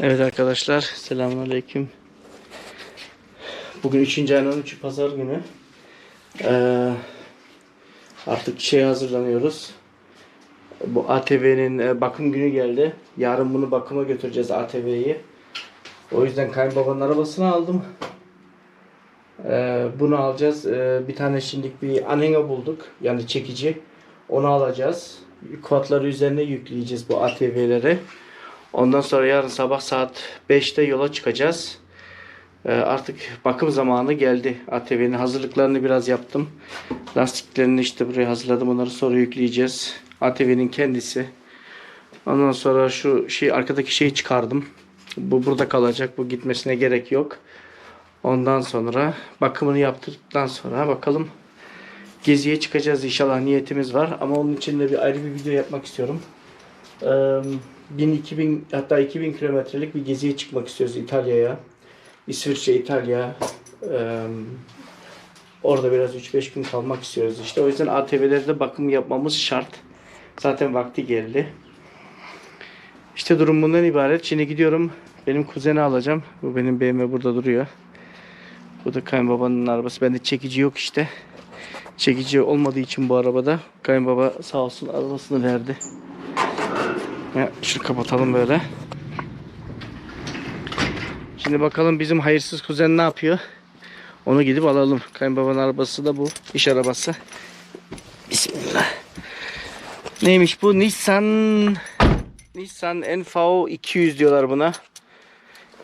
Evet arkadaşlar selamünaleyküm. Bugün 3. ayın 13'ü pazar günü. Ee, artık şey hazırlanıyoruz. Bu ATV'nin e, bakım günü geldi. Yarın bunu bakıma götüreceğiz ATV'yi. O yüzden kayınbabanın arabasını aldım. Ee, bunu alacağız. Ee, bir tane şimdilik bir anhenge bulduk. Yani çekici. Onu alacağız. Kuatları üzerine yükleyeceğiz bu ATV'lere. Ondan sonra yarın sabah saat 5'te yola çıkacağız. Ee, artık bakım zamanı geldi. ATV'nin hazırlıklarını biraz yaptım. Lastiklerini işte buraya hazırladım. Onları sonra yükleyeceğiz. ATV'nin kendisi. Ondan sonra şu şey arkadaki şeyi çıkardım. Bu burada kalacak. Bu gitmesine gerek yok. Ondan sonra bakımını yaptıktan sonra bakalım geziye çıkacağız inşallah niyetimiz var. Ama onun için de bir ayrı bir video yapmak istiyorum. Ee, 1000 2000 hatta 2000 kilometrelik bir geziye çıkmak istiyoruz İtalya'ya. İsviçre, İtalya. Ee, orada biraz 3-5 gün kalmak istiyoruz işte. O yüzden ATV'lerde bakım yapmamız şart. Zaten vakti geldi. İşte durum bundan ibaret. Şimdi gidiyorum. Benim kuzeni alacağım. Bu benim BMW burada duruyor. Bu da kayınbabanın arabası. Bende çekici yok işte. Çekici olmadığı için bu arabada kayınbaba sağ olsun arabasını verdi. Ya, şunu kapatalım böyle. Şimdi bakalım bizim hayırsız kuzen ne yapıyor? Onu gidip alalım. Kayınbabanın arabası da bu. İş arabası. Bismillah. Neymiş bu? Nissan Nissan NV 200 diyorlar buna.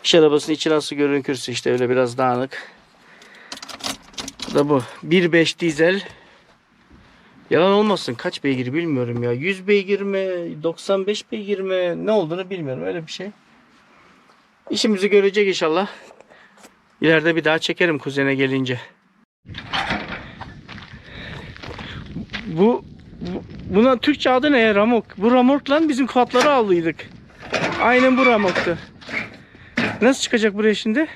İş arabasının içi nasıl görünürse işte öyle biraz dağınık. Bu da bu. 1.5 dizel. Yalan olmasın kaç beygir bilmiyorum ya. 100 beygir mi, 95 beygir mi ne olduğunu bilmiyorum öyle bir şey. İşimizi görecek inşallah. İleride bir daha çekerim kuzene gelince. Bu, bu buna Türkçe adı ne? Ramok. Bu ramok lan bizim kuatları aldıydık. Aynen bu ramoktu. Nasıl çıkacak buraya şimdi?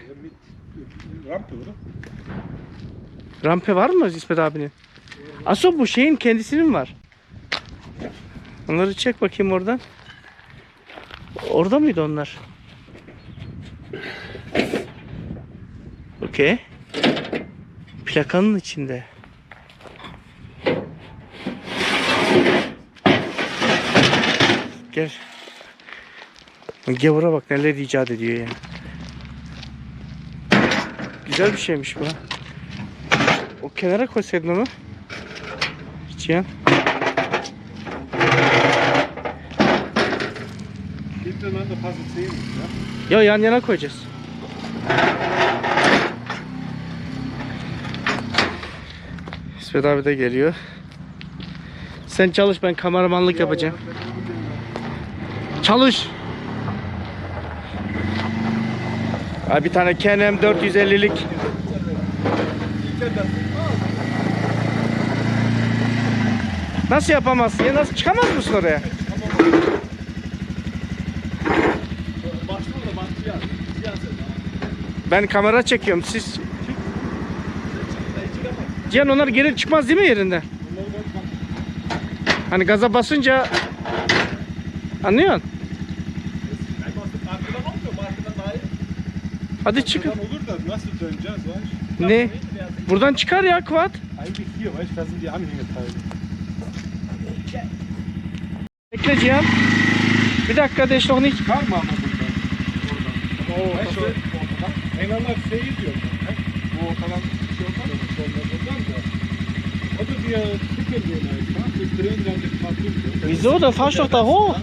Rampe var mı İsmet abinin? Aso bu şeyin kendisinin var. Onları çek bakayım oradan. Orada mıydı onlar? Okey. Plakanın içinde. Gel. Gavura bak neler icat ediyor ya. Güzel bir şeymiş bu. O kenara koysaydın onu. Ya yan yana koyacağız. İsmet abi de geliyor. Sen çalış ben kameramanlık yapacağım. Çalış. Abi bir tane Canon 450'lik. Nasıl yapamazsın ya? Nasıl çıkamaz mısın oraya? Ben kamera çekiyorum. Siz Cihan onlar geri çıkmaz değil mi yerinden? Hani gaza basınca anlıyorsun? Hadi çıkın. Olur da nasıl döneceğiz? Ne? Buradan çıkar ya Kuat. Eigentlich hier, weißt du, da sind die. Bekle Cihan. Bir dakika de noch nicht. Çıkar mı ama buradan? Oradan. Oo, weißt du, Englanlar şey diyor. he? Bu ortadan bir şey olmaz mı? Soldan buradan da. O da diye diyor einfach. Wir drehen dann den Fahrstuhl. diyor. Wieso? Da fahrst doch da hoch.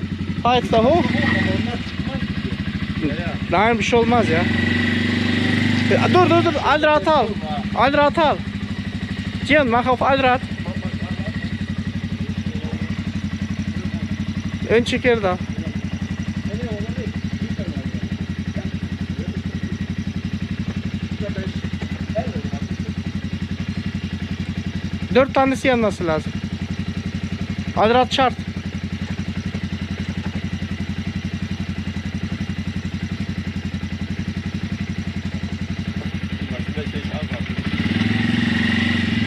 Fahr jetzt da hoch. Diyor. Lan bir şey olmaz ya. Dur dur dur. Aldraht al. Aldraht al. Cihan mach auf Aldraht. Ön al. Dört tanesi yanması lazım. Aldraht şart.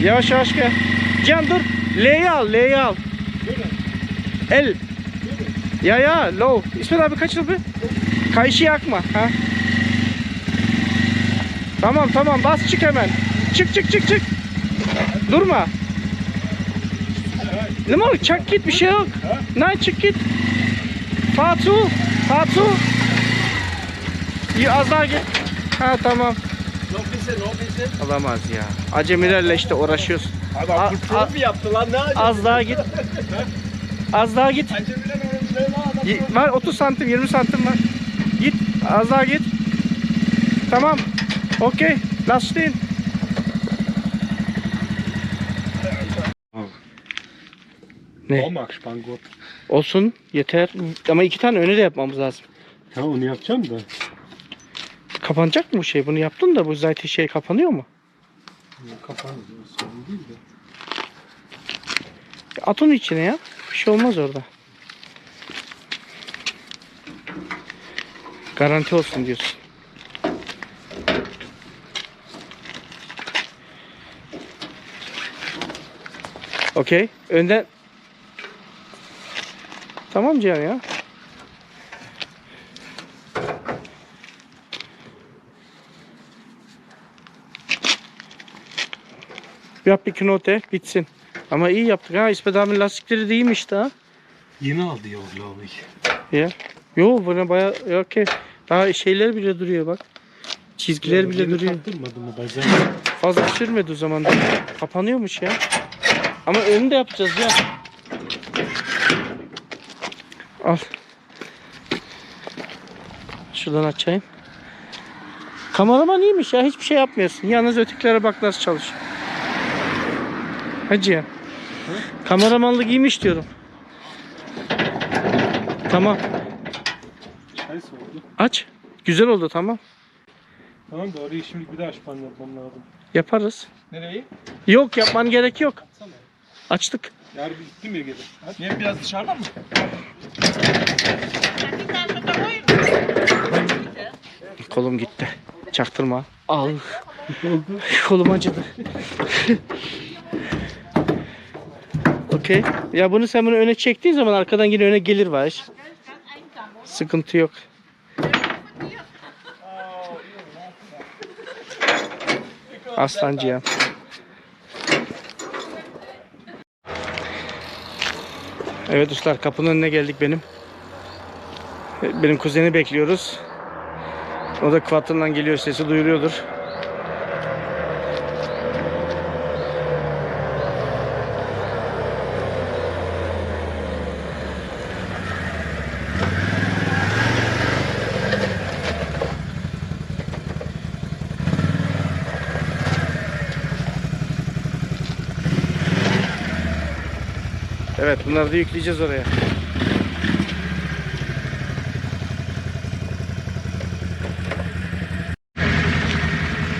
Yavaş yavaş gel. Can dur. L'yi al, L'yi al. El. Ya ya low. İsmet abi kaçıl bir. Kayışı yakma. Ha. Tamam tamam bas çık hemen. Çık çık çık çık. Durma. Ne var? Çak git bir şey yok. Ne çık git. Fatu. Fatu. Az daha git. Ha tamam. Olamaz ya. Acemilerle işte uğraşıyoruz. Adam A- mı yaptı lan? Ne acaba? Az daha git. Az daha git. Acemiler lan. Y- Var 30 santim 20 santim var. Git. Az daha git. Tamam. Okey. Lastiğin. Ne? Olmak. Olsun. Yeter. Ama iki tane önü de yapmamız lazım. Ha onu yapacağım da. Kapanacak mı bu şey? Bunu yaptın da bu zaten şey kapanıyor mu? Kapandı. Sorun değil de. At onu içine ya. Bir şey olmaz orada. Garanti olsun diyorsun. Okey. Önden Tamam Cihan ya. Yap bir knote bitsin. Ama iyi yaptık ha. İsmet abinin lastikleri de iyiymiş daha. Yeni aldı ya o lavayı. Ya. Yo bana baya okey. Daha şeyler bile duruyor bak. Çizgiler bile duruyor. Mı bazen? Fazla sürmedi o zaman da. Kapanıyormuş ya. Ama önünü de yapacağız ya. Al. Şuradan açayım. Kameraman iyiymiş ya. Hiçbir şey yapmıyorsun. Yalnız öteklere bak nasıl çalışıyor. Hacı ya. Kameramanlık iyiymiş diyorum. Tamam. Çay soğudu. Aç. Güzel oldu tamam. Tamam da orayı şimdi bir daha şpan yapmam lazım. Yaparız. Nereyi? Yok yapman gerek yok. Tamam. Açtık. Yarın bittim ya gece. Hadi. Niye biraz dışarıda mı? Kolum gitti. Çaktırma. Al. Kolum acıdı. Okey. Ya bunu sen bunu öne çektiğin zaman arkadan yine öne gelir var. Sıkıntı yok. Aslancıya. Evet dostlar kapının önüne geldik benim. Benim kuzeni bekliyoruz. O da Quattro'dan geliyor sesi duyuluyordur. Evet bunları da yükleyeceğiz oraya.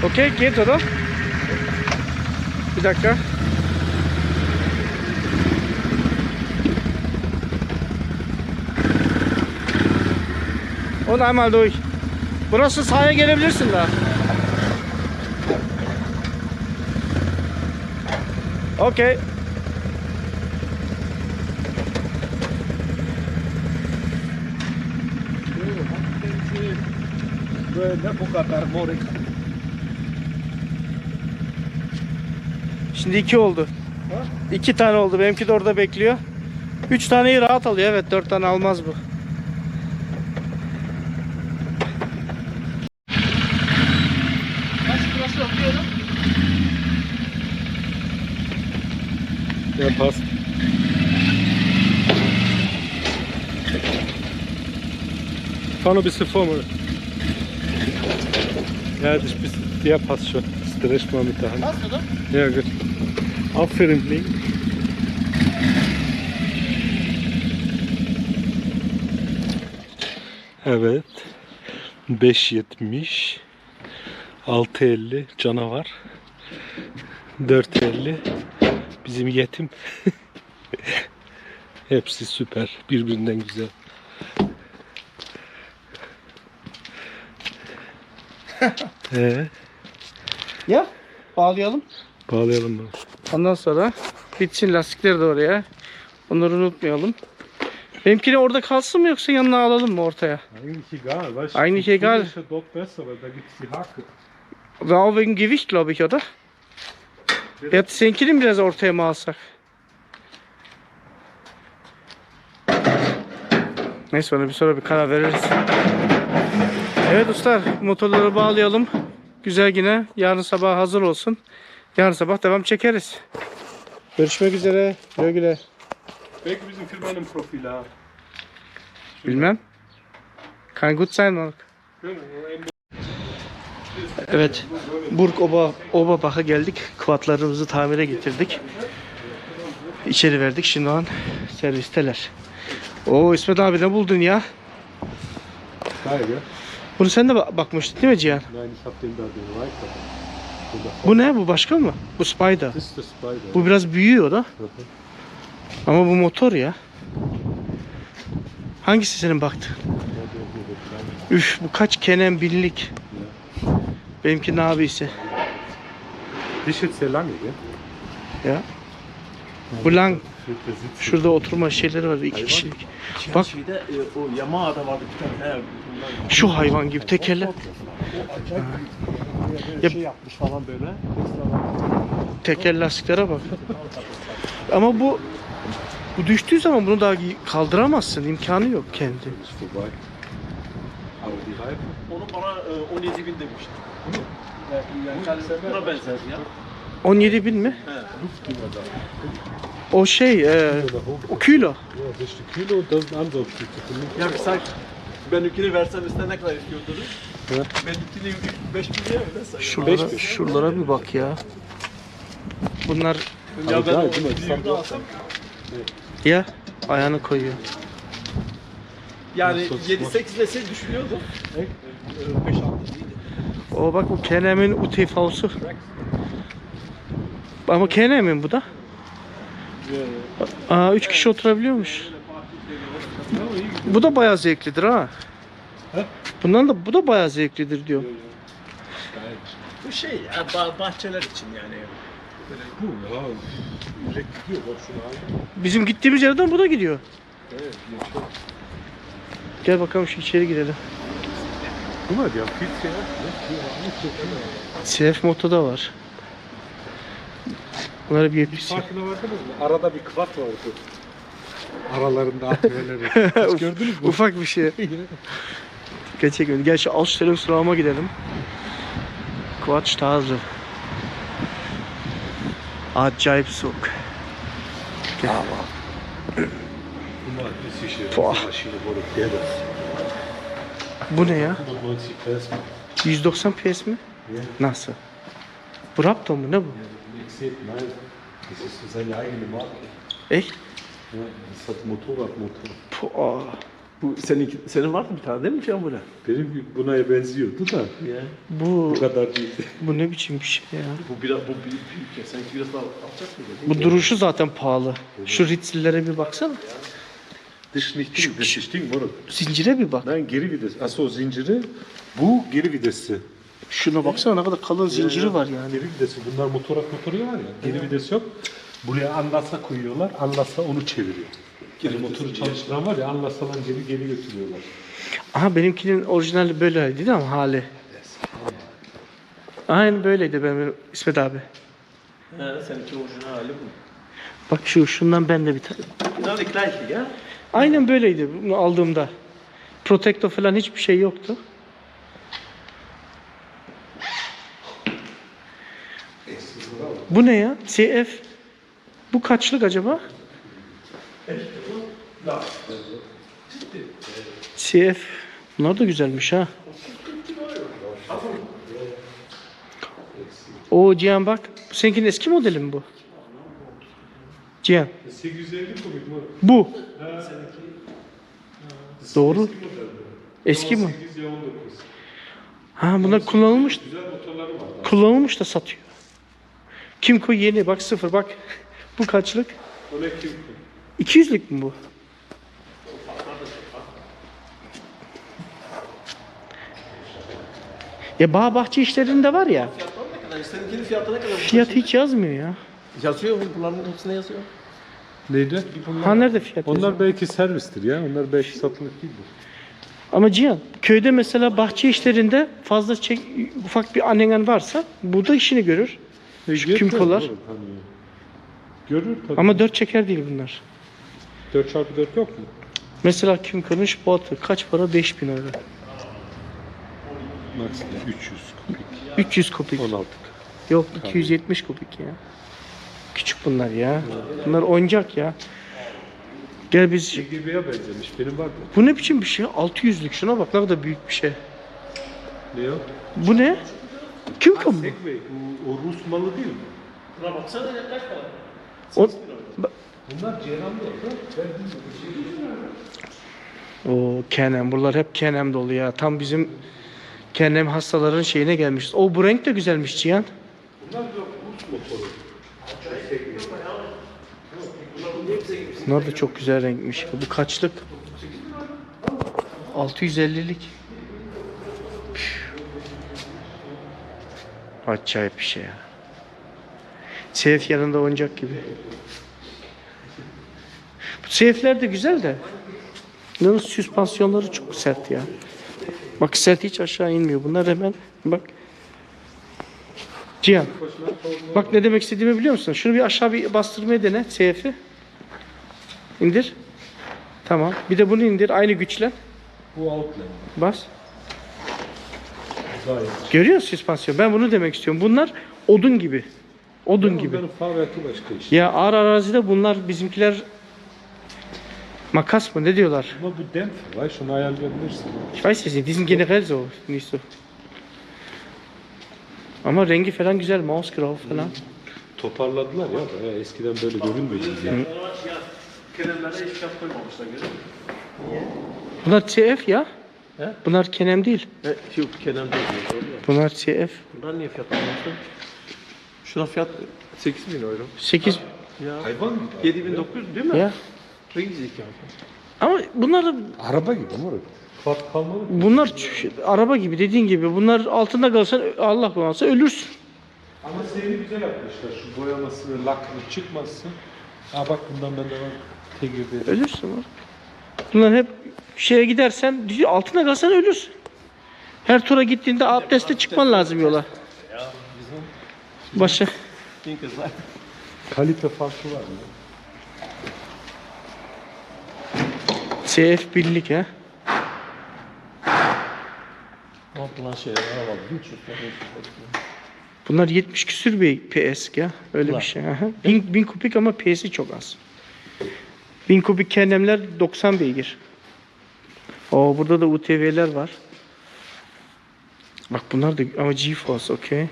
Okey, geht oder? Bir dakika. Und einmal durch. Burası sahaya gelebilirsin daha. Okey. Böyle bu kadar. Şimdi iki oldu. İki tane oldu. Benimki de orada bekliyor. Üç taneyi rahat alıyor. Evet dört tane almaz bu. Ja, passt. Fahr noch ein bisschen vor mal. Ja, das ist, bis- der passt schon. Das dreschst mal mit der Hand. Nasıl da? Ja, gut. Aferin Link. Evet. 5.70 6.50 canavar 4.50 bizim yetim hepsi süper birbirinden güzel ee, Ya bağlayalım. bağlayalım mı? Ondan sonra bitsin lastikleri de oraya. Onları unutmayalım. Benimkini orada kalsın mı yoksa yanına alalım mı ortaya? Eigentlich egal, weißt du? Eigentlich die egal. İst dort besser, weil da gibt's die Hake. O wegen Gewicht glaube ich oder? Ya seninkini mi biraz ortaya mı alsak? Neyse ona bir sonra bir karar veririz. Evet ustalar motorları bağlayalım. Güzel yine yarın sabah hazır olsun. Yarın sabah devam çekeriz. Görüşmek üzere. Güle güle. Welke bizim firmanın profili ha? Bilmem. Kann gut sein. Mark. Evet. Burg Oba, Obabach'a geldik. Kuatlarımızı tamire getirdik. İçeri verdik. Şimdi an servisteler. Oo İsmet abi ne buldun ya? Geil, gell? Bunu sen de ba- bakmıştın değil mi Cihan? Nein, ich hab den da, den Riker. Den da Bu ne? Bu başka mı? Bu Spider. Das ist der Spider. Bu biraz büyüyor da. Ama bu motor ya. Hangisi senin baktın? Ja, der hier, der kleine. Üf bu kaç kenem binlik. Benimkinin abisi. Die ist jetzt sehr lange, gell? Ya. Sitz. şurada oturma şeyleri var iki kişilik. Bak Şeyde e, o Yamaha'da vardı bir tane. He, bunlar- şu hayvan gibi büyük. Ya- şey yapmış falan böyle. Teker lastiklere bak. Ama bu bu düştüğü zaman bunu daha kaldıramazsın. imkanı yok kendi. Onu bana e, 17 bin demişti. Yani, yani buna benzer ya. 17 bin mi? He. O şey e, o kilo. Ja, das ist die Kilo und das ist ein Ansaugstück. Ya sen benimkini versem üstüne ne kadar istiyordunuz? He? Benimkini 5 bin liraya mı ne sayıyor? Şuralara, şuralara bir bak ya. Bunlar Ya ben o değil mi? alsam ya ayağını koyuyor. yani Nasıl- 7-8 dese düşünüyordum. 5-6 değil. O bak bu Kenem'in UTV'su. Ama Kenem'in bu da. Aa 3 kişi oturabiliyormuş. Bu da bayağı zevklidir ha. Bundan da bu da bayağı zevklidir diyor. Bu şey ya bah- bahçeler için yani. Bu ya. Direkt gidiyor bak şunu al. Bizim gittiğimiz yerden bu da gidiyor. Evet. Gel bakalım şu içeri girelim. Guck mal, die haben viel CF. Ne? Hier war nicht so viel. CF Moto da var. Bunlara bir yapısı. Farkına vardınız mı? Arada bir kvat vardı. Aralarında. Hiç gördünüz mü? Ufak bir şey. Dikkat çekmedi. Gel şu Ausstellung sıralama gidelim. Quatsch tarzı. Acayip soğuk. Gel. Boah. Bu ne ya? 190 PS. 190 PS mi? Nasıl? Bu Raptor mu ne bu? Mixed, nein. Das ist seine eigene Marke. Echt? Ja, das hat Motorradmotor. Puh, aa. Bu senin senin vardı bir tane değil mi Can böyle? Benim buna benziyordu da. Ya. Bu, Bu kadar değildi. bu ne biçim bir şey ya? Bu biraz bu büyük büyük ya. Sanki biraz daha alacak mıydı? Bu duruşu zaten pahalı. Şu Ritzlilere bir baksana. İst nicht Ding, Moruk. Zincire bir bak. Nein, geri vites. Achso, zinciri. Bu geri vitesi. Şuna baksana ne kadar kalın zinciri var yani. Geri vitesi. Bunlar motorak motoru var ya. Geri vites yok. Buraya anlasa koyuyorlar. Anlasa onu çeviriyor. Yani motoru çalıştıran var ya anlasadan geri geri götürüyorlar. Aha benimkinin orijinali böyleydi değil mi ama hali? Aynen böyleydi benim İsmet abi. He, seninki orijinal hali bu. Bak şu şundan ben de bir tane. Genau die gleiche, ya. Aynen böyleydi bunu aldığımda. Protector falan hiçbir şey yoktu. Bu ne ya? CF. Bu kaçlık acaba? CF. Bunlar da güzelmiş ha. O Cihan bak. Seninkinin eski modeli mi bu? Cihan. 850 komik Moruk. Bu. Doğru. Eski mi? 8 ya 19. Ha bunlar kullanılmış. Kullanılmış da satıyor. Kimco yeni bak sıfır bak. Bu kaçlık? O ne kim? 200'lük mü bu? Ya bağ bahçe işlerinde var ya. Fiyatları ne kadar? Seninkinin fiyatı ne kadar? Fiyat hiç yazmıyor ya. Yazıyor mu? Bunların hepsine yazıyor. Neydi? Ha nerede fiyat yazıyor? Onlar belki servistir ya. Onlar belki satılık değildir. Ama Cihan köyde mesela bahçe işlerinde fazla çek, ufak bir anengen varsa burada işini görür. Şu Yeter oğlum, hani. Görür tabii. Ama dört çeker değil bunlar. 4 çarpı 4 yok mu? Mesela kümkonun şu botu kaç para? 5000 euro. Maksimum 300 kubik. 300 kopik. 16. Yok 270 kopik ya. Küçük bunlar ya. Bunlar oyuncak ya. Gel biz... CGB'ye benzemiş. Benim var. Bu ne biçim bir şey? 600'lük şuna bak ne kadar büyük bir şey. Ne o? Bu ne? Kümkon mu? Segway. O, o Rus malı değil mi? Buna baksana ya kaç para? O... Bunlar Ceyran'da Ben O Kenem. Bunlar hep Kenem dolu ya. Tam bizim Kenem hastaların şeyine gelmişiz. O bu renk de güzelmiş Cihan. Bunlar yok Rus motoru. Bunlar da çok güzel renkmiş. Bu kaçlık? 650'lik. Püh. Acayip bir şey ya. Seyf yanında oyuncak gibi. Bu seyfler de güzel de. Bunların süspansiyonları çok sert ya. Bak sert hiç aşağı inmiyor. Bunlar hemen bak. Cihan. Bak ne demek istediğimi biliyor musun? Şunu bir aşağı bir bastırmaya dene seyfi. İndir. Tamam. Bir de bunu indir. Aynı güçle. Bu Outland. Bas. Daha iyi. Görüyor musun süspansiyon? Ben bunu demek istiyorum. Bunlar odun gibi. Odun gibi. Başka iş. Ya ağır arazide bunlar bizimkiler makas mı ne diyorlar? Ama bu demp var. Şunu ayarlayabilirsin. Ich weiß es nicht. Die sind generell so. Nicht so. Ama rengi falan güzel. Mausgrau falan. Toparladılar ya. Bayağı eskiden böyle görünmüyordu. Yani. Kenarlara hiç fiyat koymamışlar görüyor musun? Bunlar CF ya. He? Bunlar Kenem değil. E, yok Kenan değil. Bunlar CF. Bunlar niye fiyat almışlar? Şuna fiyat 8000 euro. 8 Ya. Hayvan gibi. 7900 değil mi? ya. Rizik yani. Ama bunlar da Araba gibi moruk. Fat kalmalı. bunlar ç- araba gibi dediğin gibi bunlar altında kalsan Allah korusun ölürsün. Ama seyri güzel yapmışlar. Şu boyaması ve laklı çıkmasın. Aa bak bundan bende var. TGB. Ölürsün var. Bunlar hep şeye gidersen altına kalsan ölürsün. Her tura gittiğinde abdeste çıkman lazım yola. Başa. Kalite farkı var mı? CF birlik ha. Bunlar şeyler var. Bunlar 70 küsür bir PS ya. Öyle Ulan. bir şey. Aha. 1000, 1000 kubik ama PS'i çok az. 1000 kubik kendemler 90 beygir. Oo burada da UTV'ler var. Bak bunlar da ama GeForce okey.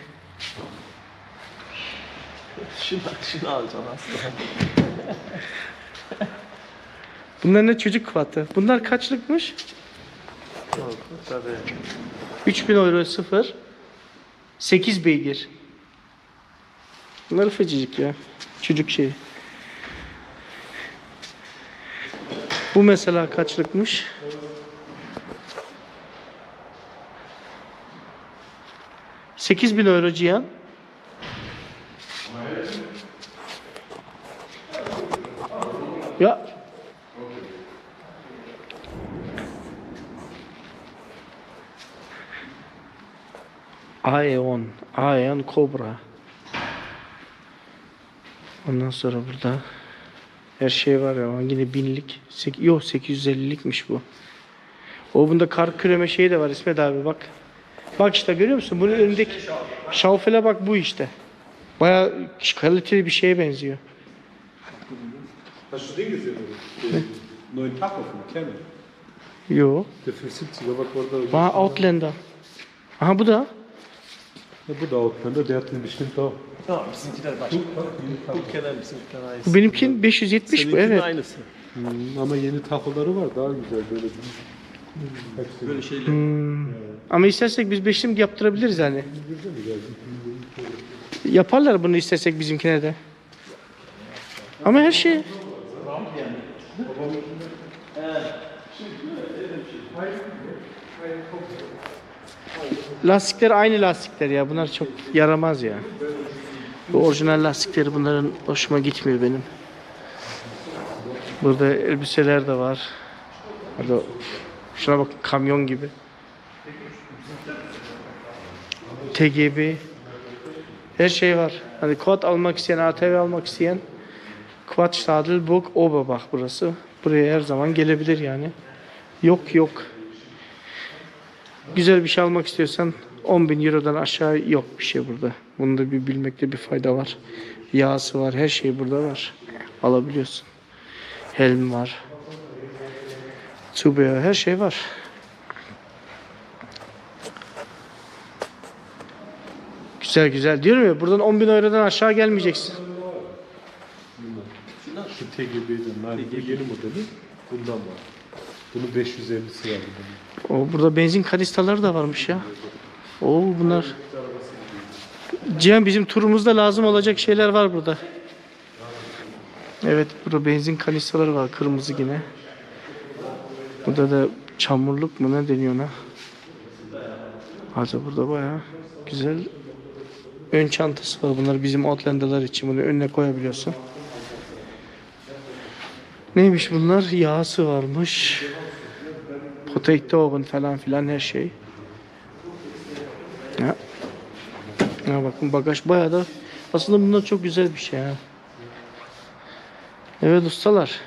Şunu, şunu alacaksın aslında. Bunlar ne çocuk kuatı. Bunlar kaçlıkmış? Yok, tabii. 3000 euro sıfır. 8 beygir. Bunlar ufacık ya. Çocuk şeyi. Bu mesela kaçlıkmış? Sekiz bin euro Cihan. Ya Aeon, Aeon Cobra. Ondan sonra burada her şey var ama yine binlik. Sek- Yok 850'likmiş bu. O bunda kar küreme şeyi de var İsmet abi bak. Bak işte görüyor musun? Bunun önündeki şalfele bak bu işte. Baya kaliteli bir şeye benziyor. Hast du den gesehen? Den neuen Tacho von Canon. Yo. Der für 70 bak orada. Bana Outlander. Aha bu da. Ya bu da Outlander, der hat den bestimmt auch. Ya bizimkiler başka. Bu bizimkiler aynısı. Benimkin 570 bu evet. aynısı. Hmm, ama yeni tahoları var daha güzel böyle. Hepsi Böyle şeyler. Hmm. Ama istersek biz beşlim yaptırabiliriz yani. Yaparlar bunu istesek bizimkine de. Ama her şey... Lastikler aynı lastikler ya. Bunlar çok yaramaz ya. Bu orijinal lastikleri bunların hoşuma gitmiyor benim. Burada elbiseler de var. Hadi şuna bak kamyon gibi. TGB her şey var. Hani quad almak isteyen, ATV almak isteyen Quad Stadelburg Oberbach burası. Buraya her zaman gelebilir yani. Yok yok. Güzel bir şey almak istiyorsan 10 bin Euro'dan aşağı yok bir şey burada. Bunu da bir bilmekte bir fayda var. Yağsı var, her şey burada var. Alabiliyorsun. Helm var. Zubehör, her şey var. Güzel güzel. Diyorum ya buradan 10 bin Euro'dan aşağı gelmeyeceksin. Şu TGB'den. Bu yeni modeli. Bundan var. Bunun 550'si var. O burada benzin kanistaları da varmış ya. Oo bunlar. Cihan bizim turumuzda lazım olacak şeyler var burada. Evet burada benzin kanistaları var kırmızı yine. Burada da çamurluk mu ne deniyor ona? Hatta burada baya güzel ön çantası var. Bunlar bizim Outlander'lar için. Bunu önüne koyabiliyorsun. Neymiş bunlar? Yağsı varmış. Potato oven falan filan her şey. Ya. Ya bakın bagaj bayağı da aslında bunlar çok güzel bir şey ha. Evet ustalar.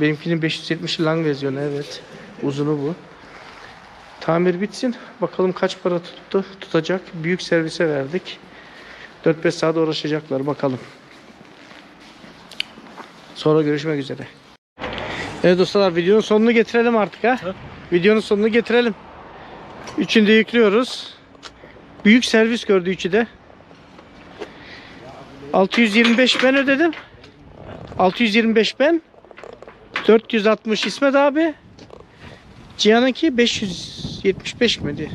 Benimkinin 570 lang versiyonu evet. Uzunu bu. Tamir bitsin. Bakalım kaç para tuttu. Tutacak. Büyük servise verdik. 4-5 saat uğraşacaklar bakalım. Sonra görüşmek üzere. Evet dostlar videonun sonunu getirelim artık ha. Videonun sonunu getirelim. Üçünü de yüklüyoruz. Büyük servis gördü üçü de. 625 ben ödedim. 625 ben. 460 İsmet abi. Cihan'ınki 575 miydi?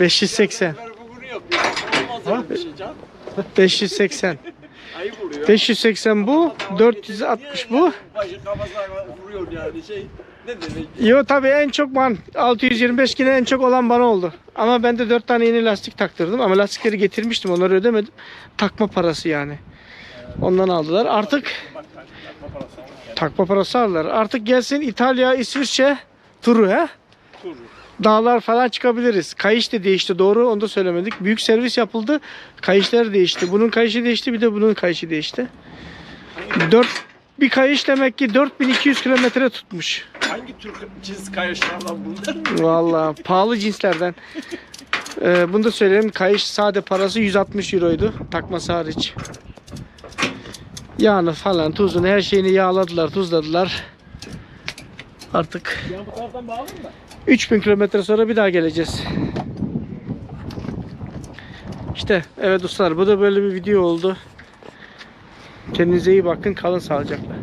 580. Bugün yok. Olmaz öyle bir şey can. 580. Ayıp oluyor. 580 bu. 460 bu. Başı kafasına vuruyor yani şey. Ne demek? Yo tabii en çok man 625 yine en çok olan bana oldu. Ama ben de 4 tane yeni lastik taktırdım ama lastikleri getirmiştim onları ödemedim. Takma parası yani. Ondan aldılar. Artık takma parası aldılar. Artık gelsin İtalya, İsviçre turu ha. Tur. Dağlar falan çıkabiliriz. Kayış da değişti doğru onu da söylemedik. Büyük servis yapıldı. Kayışlar değişti. Bunun kayışı değişti bir de bunun kayışı değişti. 4 bir kayış demek ki 4200 kilometre tutmuş. Hangi Türk cins kayışlar lan bunlar? Vallahi pahalı cinslerden. Ee, bunu da söyleyeyim. Kayış sade parası 160 euroydu. Takması hariç. Yağını falan tuzunu her şeyini yağladılar tuzladılar. Artık Ya bu taraftan bağlı mı? 3000 kilometre sonra bir daha geleceğiz. İşte evet dostlar bu da böyle bir video oldu. Kendinize iyi bakın kalın sağlıcakla.